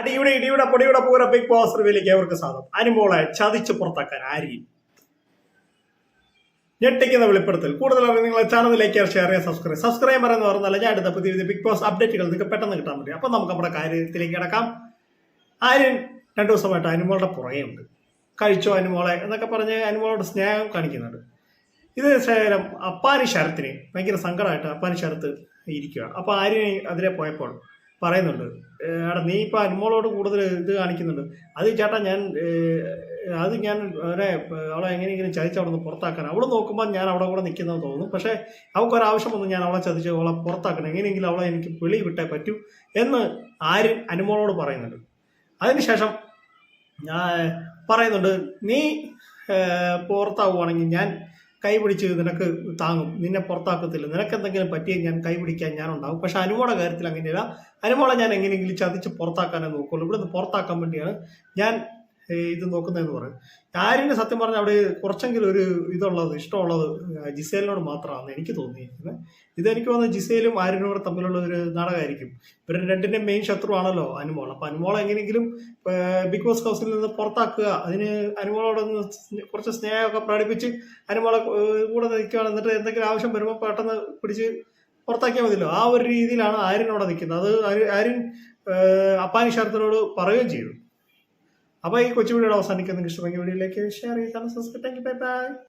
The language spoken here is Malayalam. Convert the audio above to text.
അടിയുടെ ഇടിയുടെ പൊടിയുടെ പൂര ബിഗ് ബോസ് റിവ്യൂലേക്ക് അവർക്ക് സ്വാഗതം. അനുമോളെ ചതിച്ച് പുറത്താക്കാൻ ആരെയും ഞെട്ടിക്കുന്ന വെളിപ്പെടുത്തൽ. കൂടുതൽ അറിയാൻ നിങ്ങളെ ചാനലിലേക്ക് ഷെയർ ചെയ്യുക സബ്സ്ക്രൈബ് സബ്സ്ക്രൈബർ എന്ന് പറഞ്ഞാൽ ഞാൻ അടുത്ത പുതിയ പുതിയ ബിഗ് ബോസ് അപ്ഡേറ്റുകൾ നിങ്ങൾക്ക് പെട്ടെന്ന് കിട്ടാൻ പറ്റും അപ്പം നമുക്ക് നമ്മുടെ കാര്യത്തിലേക്ക് കിടക്കാം. ആര്യൻ രണ്ടു ദിവസമായിട്ട് അനുമോളുടെ പുറകെ ഉണ്ട്. കഴിച്ചോ അനുമോളെ? എന്നൊക്കെ പറഞ്ഞ് അനുമോളോട് സ്നേഹം കാണിക്കുന്നുണ്ട്. ഇത് ശേഷം അപ്പാനി ശരത്തിന് ഭയങ്കര സങ്കടമായിട്ട് അപ്പാനി ശരത്ത് ഇരിക്കുക അപ്പോൾ ആര്യൻ അതിലെ പോയപ്പോൾ പറയുന്നുണ്ട്. "ഏഹ് എടാ നീ ഇപ്പം അനുമോളോട് കൂടുതൽ ഇത് കാണിക്കുന്നുണ്ട്. അത് ചേട്ടാ ഞാൻ അത് ഞാൻ അവരെ അവളെ എങ്ങനെയെങ്കിലും ചതിച്ച് അവിടെ നിന്ന് പുറത്താക്കാൻ. അവൾ നോക്കുമ്പോൾ ഞാൻ അവിടെ കൂടെ നിൽക്കുന്നതെന്ന് തോന്നുന്നു. പക്ഷേ അവൾക്കൊരാവശ്യം വന്നു ഞാൻ അവളെ ചതിച്ച് അവളെ പുറത്താക്കണം. എങ്ങനെയെങ്കിലും അവളെ എനിക്ക് വെളി വിട്ടേ പറ്റൂ എന്ന് ആര് അനുമോളോട് പറയുന്നുണ്ട്. അതിനുശേഷം ഞാൻ പറയുന്നുണ്ട് നീ പുറത്താവുകയാണെങ്കിൽ ഞാൻ കൈ പിടിച്ച് നിനക്ക് താങ്ങും. നിന്നെ പുറത്താക്കത്തില്ല. നിനക്ക് എന്തെങ്കിലും പറ്റിയ ഞാൻ കൈ പിടിക്കാൻ ഞാൻ ഉണ്ടാവും പക്ഷെ അനുമോളെ കാര്യത്തിൽ അങ്ങനെയല്ല. അനുമോളെ ഞാൻ എങ്ങനെയെങ്കിലും ചതിച്ച് പുറത്താക്കാനേ നോക്കുള്ളൂ. ഇവിടുന്ന് പുറത്താക്കാൻ വേണ്ടിയാണ് ഞാൻ ഇത് നോക്കുന്നതെന്ന് പറയും. ആര്യന് സത്യം പറഞ്ഞാൽ അവിടെ കുറച്ചെങ്കിലും ഒരു ഇതുള്ളത് ഇഷ്ടമുള്ളത് ജിസേലിനോട് മാത്രമാണ് എനിക്ക് തോന്നി ഇതെനിക്ക് വന്ന ജിസേലും ആര്യനും തമ്മിലുള്ള ഒരു നാടകമായിരിക്കും. ഇവരുടെ രണ്ടിന്റെ മെയിൻ ശത്രുവാണല്ലോ അനുമോൾ. അപ്പൊ അനുമോൾ എങ്ങനെയെങ്കിലും ബിഗ് ബോസ് ഹൗസിൽ നിന്ന് പുറത്താക്കുക. അതിന് അനുമോളോട് കുറച്ച് സ്നേഹമൊക്കെ പ്രകടിപ്പിച്ച് അനുമോളെ കൂടെ നിൽക്കുകയാണ്. എന്നിട്ട് എന്തെങ്കിലും ആവശ്യം വരുമ്പോൾ പെട്ടെന്ന് പിടിച്ച് പുറത്താക്കിയാൽ മതിയല്ലോ. ആ ഒരു രീതിയിലാണ് ആര്യനോടെ നിൽക്കുന്നത്. അത് ആര്യ- ആര്യൻ അപ്പാനി ശരത്തിനോട് പറയുകയും ചെയ്തു. അപ്പൊ ഈ കൊച്ചു വീഡിയോ അവസാനിക്കുന്ന ഇഷ്ടമെങ്കിൽ വീഡിയോയിലേക്ക് ഷെയർ ചെയ്താണ് സബ്സ്ക്രൈബ് താങ്ക് ബൈ ബൈ